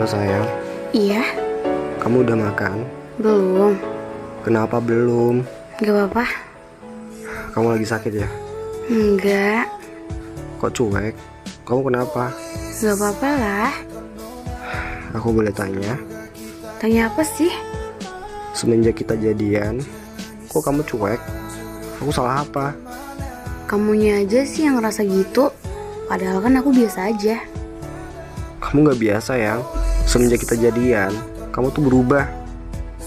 Halo sayang, Iya, kamu udah makan? belum. Kenapa belum? Gak apa-apa. Kamu lagi sakit ya? Enggak, Kok cuek? Kamu kenapa? gak apa-apa lah. Aku boleh tanya, Tanya apa sih? semenjak kita jadian, kok kamu cuek? Aku salah apa? Kamunya aja sih yang ngerasa gitu. Padahal kan aku biasa aja. Kamu gak biasa ya? Semenjak kita jadian, kamu tuh berubah.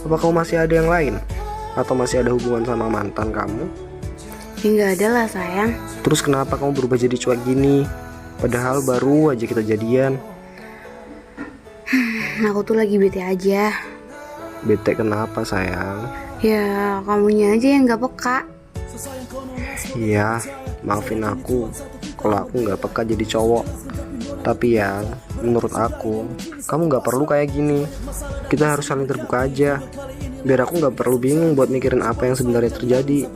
Apa kamu masih ada yang lain? Atau masih ada hubungan sama mantan kamu? Ya nggak ada lah sayang. Terus kenapa kamu berubah jadi cuek gini? Padahal baru aja kita jadian. Aku tuh lagi bete aja. Bete kenapa sayang? Ya kamunya aja yang gak peka. Iya, maafin aku kalau aku nggak peka jadi cowok. Tapi ya, menurut aku, kamu nggak perlu kayak gini. Kita harus saling terbuka aja. Biar aku nggak perlu bingung buat mikirin apa yang sebenarnya terjadi.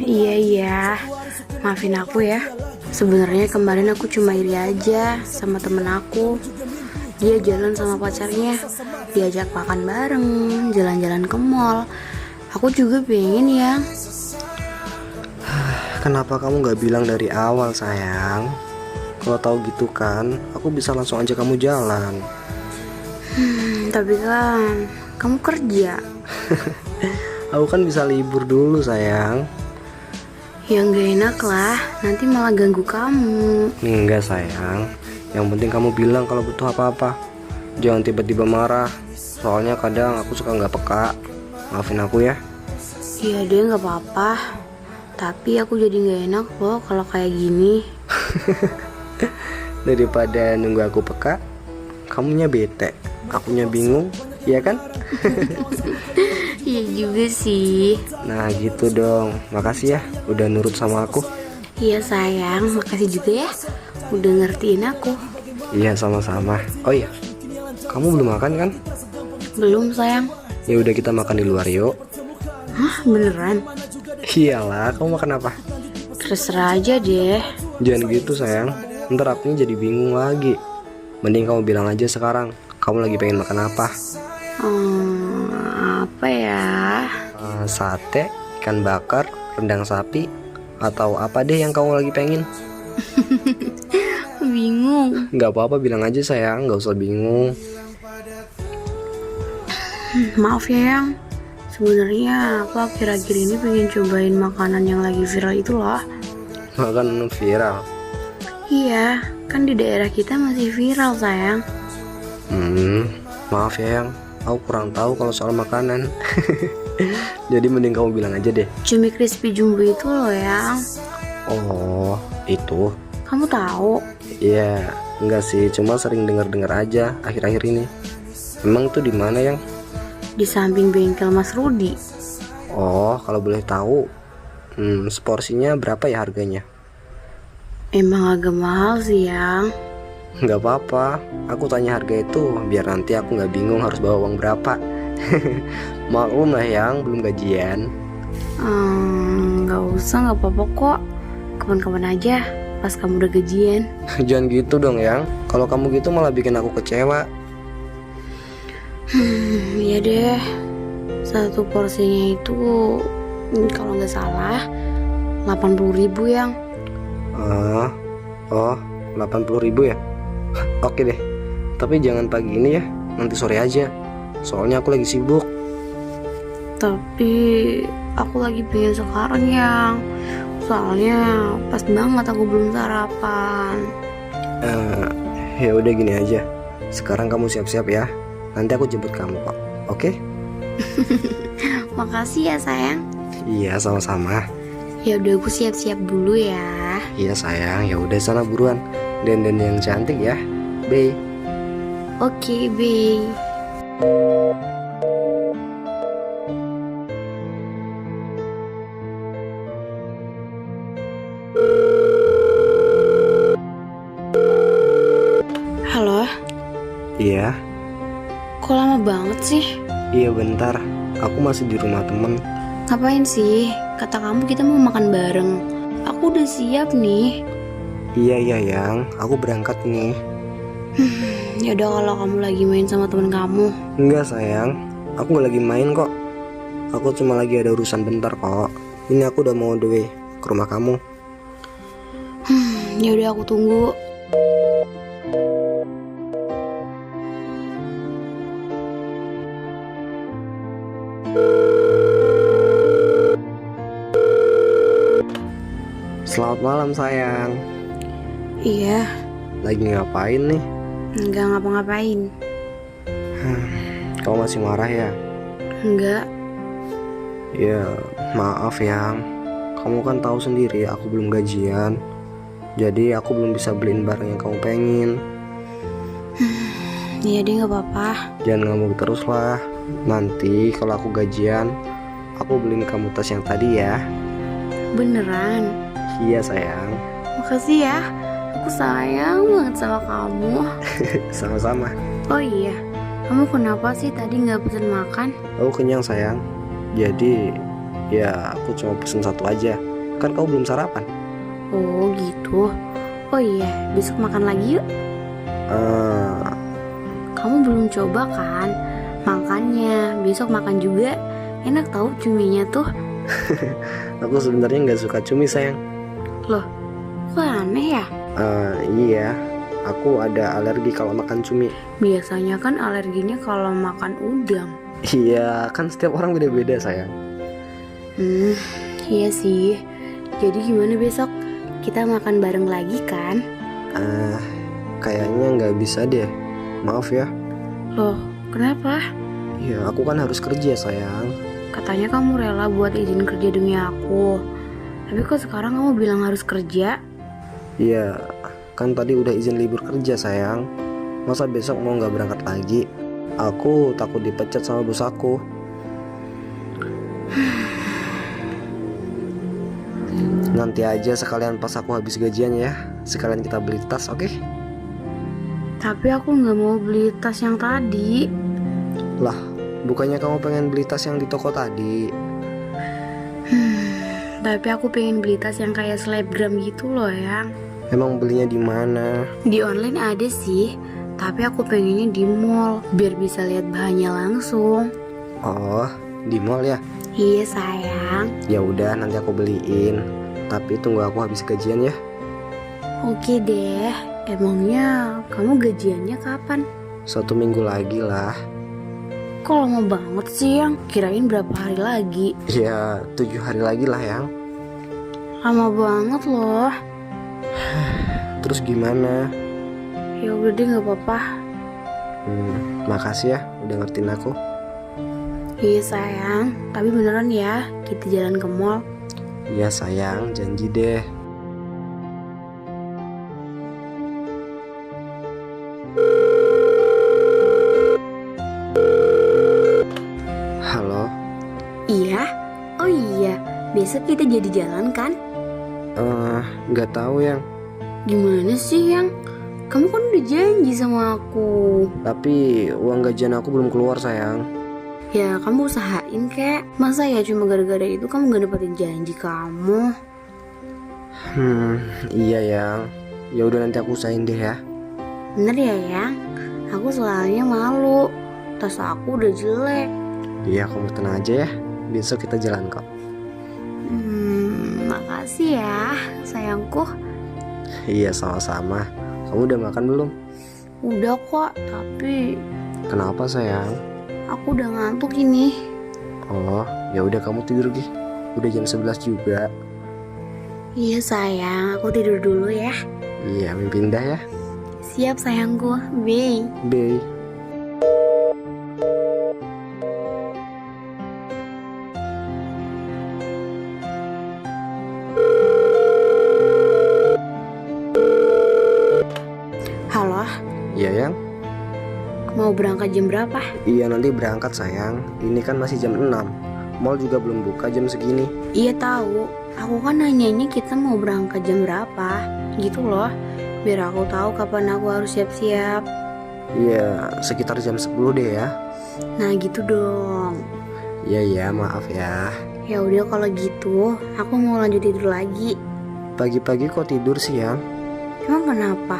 Iya iya. Maafin aku ya. Sebenarnya kemarin aku cuma iri aja sama temen aku. Dia jalan sama pacarnya, diajak makan bareng, jalan-jalan ke mall. Aku juga pengen ya. Kenapa kamu nggak bilang dari awal sayang? Kalau tahu gitu kan, aku bisa langsung aja kamu jalan. Hmm, tapi kan kamu kerja. Aku kan bisa libur dulu sayang. Ya nggak enak lah, nanti malah ganggu kamu. Enggak sayang. Yang penting kamu bilang kalau butuh apa-apa. Jangan tiba-tiba marah. Soalnya kadang aku suka nggak peka. Maafin aku ya. Iya deh nggak apa-apa. Tapi aku jadi nggak enak loh kalau kayak gini. Daripada nunggu aku peka, kamunya bete, akunya bingung, iya kan? Iya juga sih. Nah gitu dong, makasih ya udah nurut sama aku. Iya sayang, makasih juga ya udah ngertiin aku. Iya sama-sama. Oh iya, kamu belum makan kan? Belum sayang. Ya udah kita makan di luar yuk. Hah beneran? Iyalah, kamu makan apa? Terserah aja deh. Jangan gitu sayang, ntar aku jadi bingung lagi. Mending kamu bilang aja sekarang, kamu lagi pengen makan apa? Hmm, apa ya? Eh, sate, ikan bakar, rendang sapi, atau apa deh yang kamu lagi pengen? Bingung. Nggak apa-apa bilang aja sayang, nggak usah bingung. Maaf ya yang. Sebenarnya aku akhir-akhir ini pengen cobain makanan yang lagi viral itu loh. Makan viral. Iya, kan di daerah kita masih viral sayang. Hmm, maaf ya yang, aku kurang tahu kalau soal makanan. Jadi mending kamu bilang aja deh. Cumi crispy jumbo itu loh yang. Oh, itu. Kamu tahu? Iya, enggak sih, cuma sering dengar-dengar aja akhir-akhir ini. Emang tuh di mana yang? Di samping bengkel Mas Rudi. Oh, kalau boleh tahu, hmm, seporsinya berapa ya harganya? Emang agak mahal sih yang. Nggak apa-apa, aku tanya harga itu biar nanti aku nggak bingung harus bawa uang berapa. Maklum lah yang belum gajian. Hmm, nggak usah, nggak apa-apa kok. Kapan-kapan aja, pas kamu udah gajian. Jangan gitu dong yang. Kalau kamu gitu malah bikin aku kecewa. Hmm, iya deh. Satu porsinya itu hmm, kalau nggak salah 80.000 ribu yang. Ah, oh, 80 ribu ya? Oke deh, tapi jangan pagi ini ya, nanti sore aja. Soalnya aku lagi sibuk. Tapi aku lagi pengen sekarang yang. Soalnya pas banget aku belum sarapan. Eh, ya udah gini aja. Sekarang kamu siap-siap ya. Nanti aku jemput kamu kok. Oke? Makasih ya sayang. Iya, sama-sama. Ya udah aku siap-siap dulu ya. Iya sayang, ya udah sana buruan. Dan yang cantik ya. Bye. Oke, Bey. Halo, Iya, kok lama banget sih? iya bentar. Aku masih di rumah temen. Ngapain sih? Kata kamu kita mau makan bareng. Aku udah siap nih. Iya iya yang, aku berangkat nih. Ya udah kalau kamu lagi main sama temen kamu. Enggak sayang, aku nggak lagi main kok. Aku cuma lagi ada urusan bentar kok. Ini aku udah mau on the way ke rumah kamu. Ya udah aku tunggu. Selamat malam sayang. Iya, Lagi ngapain nih? nggak ngapa-ngapain. Kamu masih marah ya? Enggak. Ya, maaf yang. Kamu kan tahu sendiri aku belum gajian. Jadi aku belum bisa beliin barang yang kamu pengen. Iya deh nggak apa-apa. Jangan ngomong terus lah. Nanti kalau aku gajian, aku beliin kamu tas yang tadi ya. Beneran. Iya sayang. Makasih ya. Aku sayang banget sama kamu. Sama-sama. Oh iya, kamu kenapa sih tadi nggak pesen makan? Aku kenyang sayang. Jadi ya aku cuma pesen satu aja. Kan kamu belum sarapan. Oh gitu. Oh iya, besok makan lagi yuk. Eh, Kamu belum coba kan? Makannya, besok makan juga. Enak tahu cuminya tuh. aku sebenarnya nggak suka cumi sayang. Loh, kok aneh ya? Eh, iya, aku ada alergi kalau makan cumi. Biasanya kan alerginya kalau makan udang. Iya, kan setiap orang beda-beda sayang. Hmm, iya sih. Jadi gimana besok? Kita makan bareng lagi kan? Eh, kayaknya nggak bisa deh. Maaf ya. Loh, kenapa? Ya, aku kan harus kerja sayang. Katanya kamu rela buat izin kerja demi aku. Tapi kok sekarang kamu bilang harus kerja? Iya, kan tadi udah izin libur kerja sayang. Masa besok mau nggak berangkat lagi? Aku takut dipecat sama bos aku. Nanti aja sekalian pas aku habis gajian ya. Sekalian kita beli tas, oke? Tapi aku nggak mau beli tas yang tadi. Lah, bukannya kamu pengen beli tas yang di toko tadi? Tapi aku pengen beli tas yang kayak selebgram gitu loh yang Emang belinya di mana? Di online ada sih Tapi aku pengennya di mall Biar bisa lihat bahannya langsung Oh, di mall ya? Iya sayang Ya udah, nanti aku beliin. Tapi tunggu aku habis gajian ya. Oke deh Emangnya kamu gajiannya kapan? Satu minggu lagi lah. Kok lama banget sih yang Kirain berapa hari lagi Ya, tujuh hari lagi lah yang. Lama banget loh Terus gimana? Ya udah deh nggak apa-apa Hmm, makasih ya udah ngertiin aku. Iya sayang Tapi beneran ya Kita jalan ke mall Ya sayang, janji deh. Halo, Iya Oh iya Besok kita jadi jalan kan? Eh nggak tahu yang. Gimana sih yang? Kamu kan udah janji sama aku Tapi uang gajian aku belum keluar sayang. Ya kamu usahain kek Masa ya cuma gara-gara itu kamu gak dapetin janji kamu Hmm, iya yang. Ya udah nanti aku usahain deh ya. Bener ya yang? Aku soalnya malu Tas aku udah jelek Iya, kamu tenang aja ya. Besok kita jalan kok. Makasih ya sayangku Iya, sama-sama. Kamu udah makan belum? Udah kok Tapi Kenapa sayang? aku udah ngantuk ini Oh, ya udah kamu tidur Gi. Udah jam 11 juga. Iya sayang aku tidur dulu ya Iya, mimpi indah ya. Siap sayangku Bye Bye. Mau berangkat jam berapa? Iya, nanti berangkat sayang. Ini kan masih jam 6. Mall juga belum buka jam segini. Iya tahu. Aku kan nanyanya kita mau berangkat jam berapa, gitu loh. Biar aku tahu kapan aku harus siap-siap. Iya, sekitar jam 10 deh ya. Nah gitu dong. Iya, iya, maaf ya. Ya udah kalau gitu, aku mau lanjut tidur lagi. Pagi-pagi kok tidur sih, yang? Emang kenapa?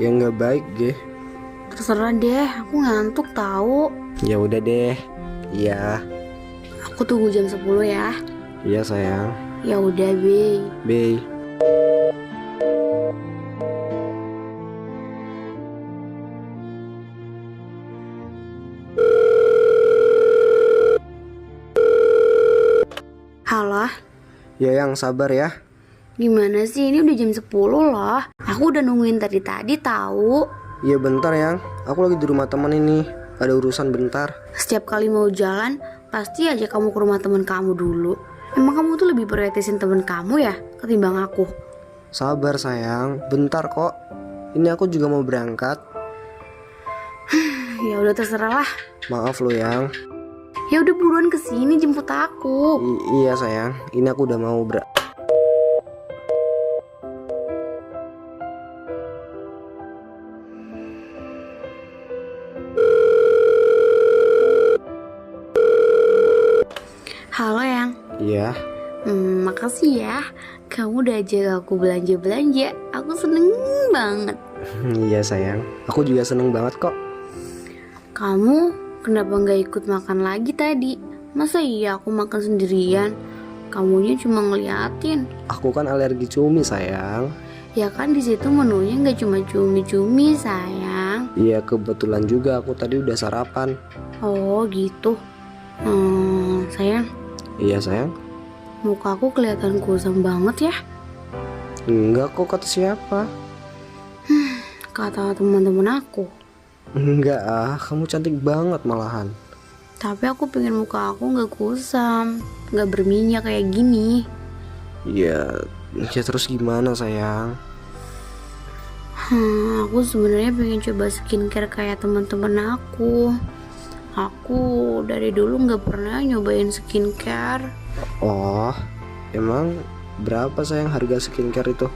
Ya nggak baik deh. Terserah deh, aku ngantuk tahu. Ya udah deh. Iya. Aku tunggu jam 10 ya. Iya sayang. Ya udah, Be. Bye. Halo, Ya yang sabar ya. gimana sih? Ini udah jam 10 loh. Aku udah nungguin tadi tadi tahu. Iya bentar yang. Aku lagi di rumah teman ini. Ada urusan bentar. Setiap kali mau jalan, pasti aja kamu ke rumah temen kamu dulu. Emang kamu tuh lebih prioritasin temen kamu ya ketimbang aku? Sabar sayang. Bentar kok. Ini aku juga mau berangkat. Ya udah terserah lah. Maaf lo yang. Ya udah buruan ke sini jemput aku. I- iya sayang. Ini aku udah mau ber. Kamu udah ajak aku belanja-belanja. Aku seneng banget. Iya sayang. Aku juga seneng banget kok. Kamu kenapa nggak ikut makan lagi tadi? Masa iya aku makan sendirian? Kamunya cuma ngeliatin. Aku kan alergi cumi sayang. Ya kan di situ menunya nggak cuma cumi-cumi sayang. Iya kebetulan juga aku tadi udah sarapan. Oh gitu. Hmm, sayang, Iya sayang. Muka aku kelihatan kusam banget ya. Enggak kok kata siapa? Kata teman-teman aku. Enggak ah, kamu cantik banget malahan. Tapi aku pengen muka aku nggak kusam, nggak berminyak kayak gini. Iya, ya terus gimana sayang? Hmm, aku sebenarnya pengen coba skincare kayak teman-teman aku. Aku dari dulu nggak pernah nyobain skincare. Oh, emang berapa sayang harga skincare itu?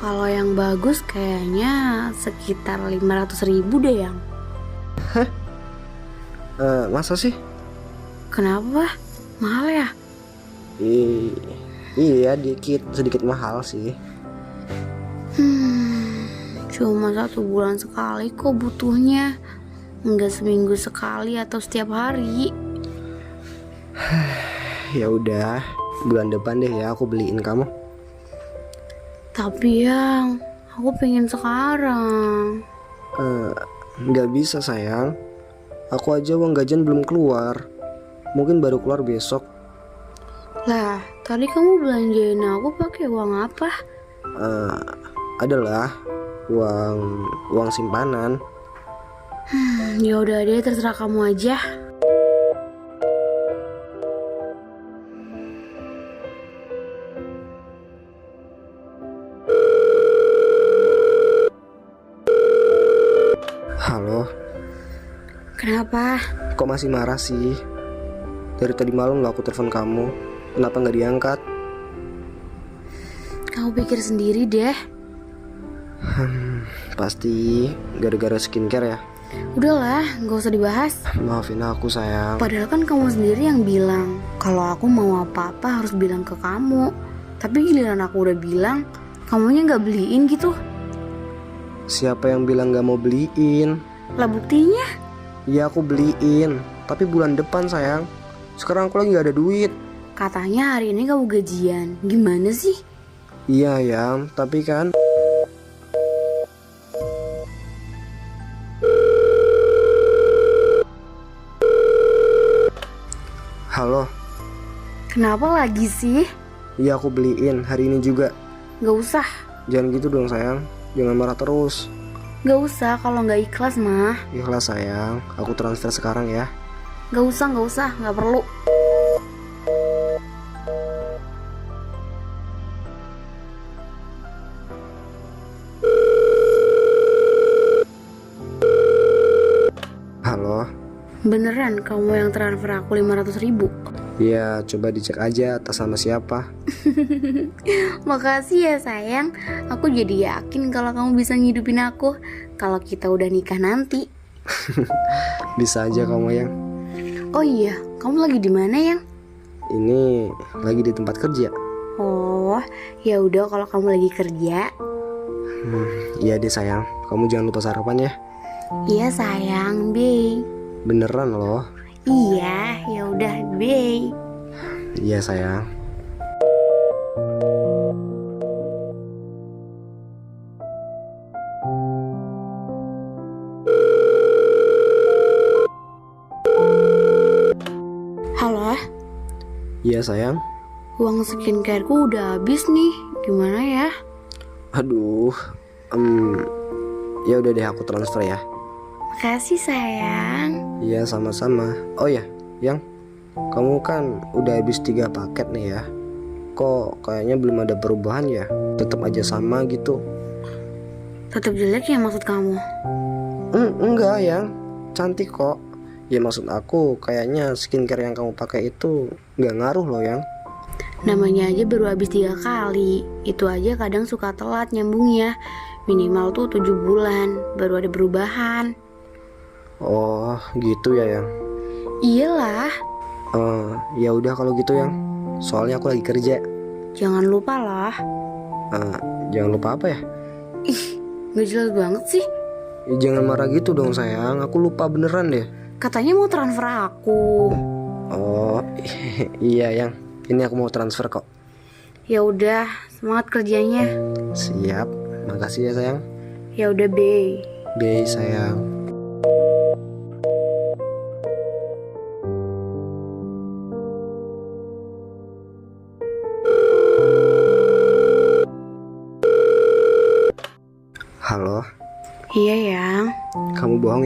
Kalau yang bagus kayaknya sekitar 500 ribu deh yang. Eh, masa sih? Kenapa? Mahal ya? I- iya dikit, sedikit mahal sih. Hmm, cuma satu bulan sekali kok butuhnya. Nggak seminggu sekali atau setiap hari. Ya udah, bulan depan deh ya aku beliin kamu. Tapi yang aku pengen sekarang. Eh, nggak bisa sayang. Aku aja uang gajian belum keluar. Mungkin baru keluar besok. Lah, tadi kamu belanjain aku pakai uang apa? Eh, adalah uang uang simpanan. Hmm, ya udah deh terserah kamu aja. Kok masih marah sih? Dari tadi malam lo aku telepon kamu. Kenapa nggak diangkat? Kamu pikir sendiri deh. Pasti gara-gara skincare ya. Udahlah, nggak usah dibahas. Maafin aku sayang. Padahal kan kamu sendiri yang bilang kalau aku mau apa-apa harus bilang ke kamu. Tapi giliran aku udah bilang, kamunya nggak beliin gitu. Siapa yang bilang nggak mau beliin? Lah buktinya, Iya aku beliin. Tapi bulan depan sayang. Sekarang aku lagi nggak ada duit. katanya hari ini kamu gajian. Gimana sih? Iya ya, tapi kan Halo, Kenapa lagi sih? iya aku beliin hari ini juga. Gak usah, Jangan gitu dong sayang, jangan marah terus. Gak usah kalau nggak ikhlas mah. Ikhlas sayang, aku transfer sekarang ya. Gak usah, gak usah, gak perlu. Halo, Beneran kamu yang transfer aku 500 ribu? Iya coba dicek aja atas sama siapa. Makasih ya sayang Aku jadi yakin kalau kamu bisa ngidupin aku Kalau kita udah nikah nanti Bisa aja kamu yang. Oh iya, kamu lagi di mana yang? Ini lagi di tempat kerja. Oh, ya udah kalau kamu lagi kerja Hmm, iya deh sayang. kamu jangan lupa sarapan ya. Iya sayang, Bey. Beneran loh. Iya, ya udah, Bey. Iya sayang. Halo, Iya sayang. uang skincareku udah habis nih. Gimana ya? Aduh. Em, ya udah deh aku transfer ya. Makasih sayang. Iya sama-sama. Oh ya, yang kamu kan udah habis tiga paket nih ya. Kok kayaknya belum ada perubahan ya? Tetap aja sama gitu. Tetap jelek ya maksud kamu? En- enggak yang cantik kok. Ya maksud aku kayaknya skincare yang kamu pakai itu nggak ngaruh loh yang. Namanya aja baru habis tiga kali. Itu aja kadang suka telat nyambungnya. Minimal tuh tujuh bulan baru ada perubahan. Oh gitu ya yang. Iyalah, Eh ya udah kalau gitu yang. Soalnya aku lagi kerja. jangan lupa lah. Eh, jangan lupa apa ya? Gak jelas banget sih. Ya, jangan marah gitu dong sayang. Aku lupa beneran deh. Katanya mau transfer aku. Oh iya yang. Ini aku mau transfer kok. Ya udah, semangat kerjanya. Siap. Makasih ya sayang. Ya udah, Be. Bye sayang.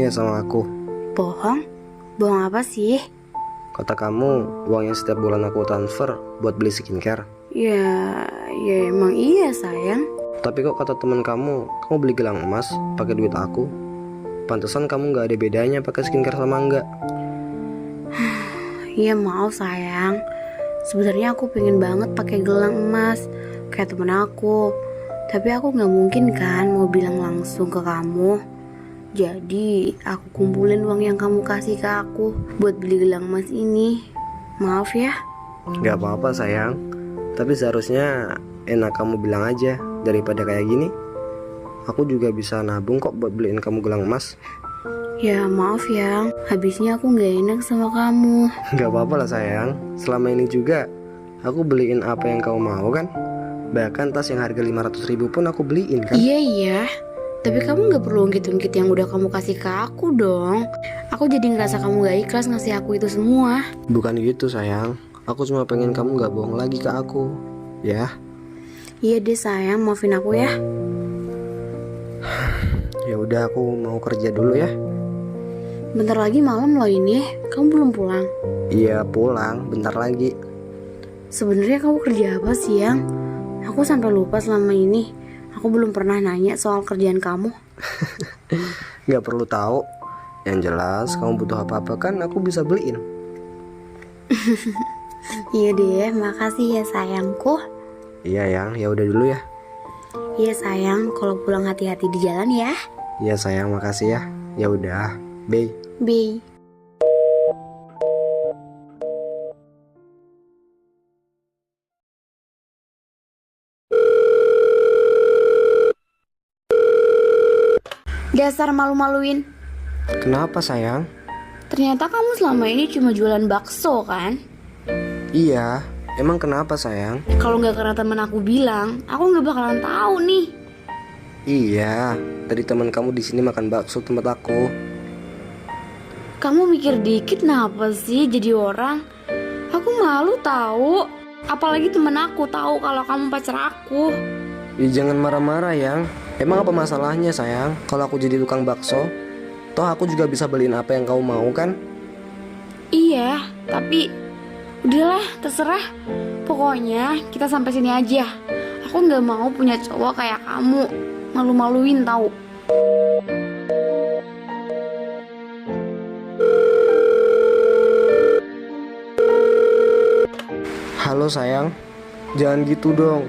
Bohong ya sama aku? Bohong? Bohong apa sih? Kata kamu, uang yang setiap bulan aku transfer buat beli skincare. Ya, ya emang iya, sayang. Tapi kok kata teman kamu, kamu beli gelang emas pakai duit aku? Pantesan kamu nggak ada bedanya pakai skincare sama enggak? Iya mau sayang. Sebenarnya aku pengen banget pakai gelang emas kayak temen aku. Tapi aku nggak mungkin kan mau bilang langsung ke kamu. Jadi aku kumpulin uang yang kamu kasih ke aku buat beli gelang emas ini. Maaf ya. Nggak apa-apa sayang. Tapi seharusnya enak kamu bilang aja daripada kayak gini. Aku juga bisa nabung kok buat beliin kamu gelang emas. Ya maaf ya. Habisnya aku nggak enak sama kamu. Nggak apa-apa lah sayang. Selama ini juga aku beliin apa yang kamu mau kan. Bahkan tas yang harga 500 ribu pun aku beliin kan. Iya iya. Tapi kamu nggak perlu ungkit-ungkit yang udah kamu kasih ke aku dong. Aku jadi ngerasa kamu gak ikhlas ngasih aku itu semua. Bukan gitu sayang. Aku cuma pengen kamu nggak bohong lagi ke aku. Ya, Iya deh sayang, maafin aku ya. ya udah aku mau kerja dulu ya. Bentar lagi malam loh ini. Kamu belum pulang. Iya pulang, bentar lagi. Sebenarnya kamu kerja apa sih yang? Aku sampai lupa selama ini. Aku belum pernah nanya soal kerjaan kamu. Nggak perlu tahu. Yang jelas kamu butuh apa-apa kan aku bisa beliin. Iya deh, makasih ya sayangku. Iya yang, ya udah dulu ya. Iya sayang, kalau pulang hati-hati di jalan ya. Iya sayang, makasih ya. Ya udah, bye. Bye. Dasar malu-maluin. Kenapa sayang? Ternyata kamu selama ini cuma jualan bakso kan? Iya, emang kenapa sayang? Kalau nggak karena temen aku bilang, aku nggak bakalan tahu nih. Iya, tadi teman kamu di sini makan bakso tempat aku. Kamu mikir dikit kenapa sih jadi orang? Aku malu tahu. Apalagi temen aku tahu kalau kamu pacar aku. Ya jangan marah-marah yang. Emang apa masalahnya sayang? Kalau aku jadi tukang bakso, toh aku juga bisa beliin apa yang kamu mau kan? Iya, tapi udahlah terserah. Pokoknya kita sampai sini aja. Aku nggak mau punya cowok kayak kamu. Malu-maluin tahu. Halo sayang, jangan gitu dong.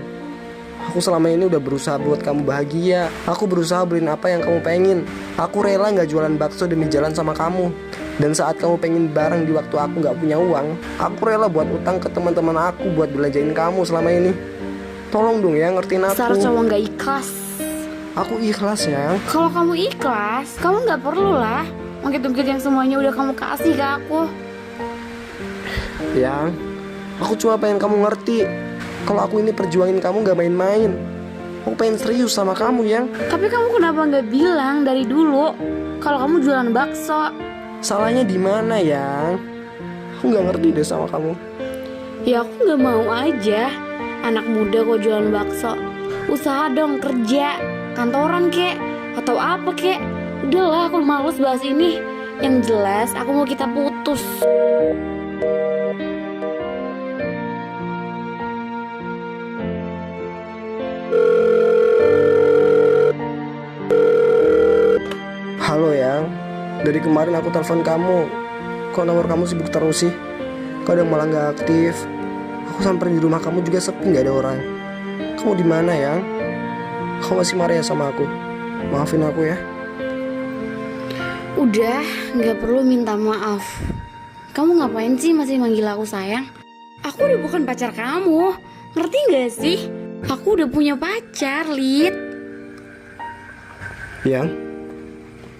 Aku selama ini udah berusaha buat kamu bahagia. Aku berusaha beliin apa yang kamu pengen. Aku rela nggak jualan bakso demi jalan sama kamu. Dan saat kamu pengen barang di waktu aku nggak punya uang, aku rela buat utang ke teman-teman aku buat belanjain kamu selama ini. Tolong dong ya ngertiin aku. Dasar cowok nggak ikhlas. Aku ikhlas ya. Kalau kamu ikhlas, kamu nggak perlu lah mungkin-mungkin yang semuanya udah kamu kasih ke aku. Yang, aku cuma pengen kamu ngerti. Kalau aku ini perjuangin kamu gak main-main. Aku pengen serius sama kamu, Yang. Tapi kamu kenapa nggak bilang dari dulu kalau kamu jualan bakso? Salahnya di mana, Yang? Aku nggak ngerti deh sama kamu. Ya aku nggak mau aja. Anak muda kok jualan bakso. Usaha dong kerja, kantoran kek, atau apa kek. Udahlah aku males bahas ini. Yang jelas aku mau kita putus. Dari kemarin aku telepon kamu. Kok nomor kamu sibuk terus sih? Kadang malah nggak aktif. Aku sampai di rumah kamu juga sepi nggak ada orang. Kamu di mana, Yang? Kamu masih marah ya sama aku? Maafin aku ya. Udah, nggak perlu minta maaf. Kamu ngapain sih masih manggil aku sayang? Aku udah bukan pacar kamu. Ngerti nggak sih? Aku udah punya pacar, Lid. Yang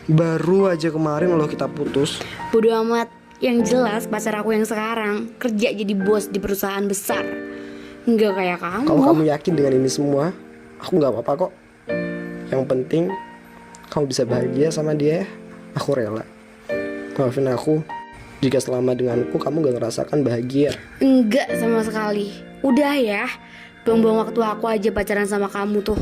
baru aja kemarin loh kita putus. Bodoh amat. Yang jelas pacar aku yang sekarang kerja jadi bos di perusahaan besar. Nggak kayak kamu. Kalau kamu yakin dengan ini semua, aku nggak apa-apa kok. Yang penting kamu bisa bahagia sama dia. Aku rela. Maafin aku jika selama denganku kamu gak ngerasakan bahagia. Enggak sama sekali. Udah ya. Buang-buang waktu aku aja pacaran sama kamu tuh.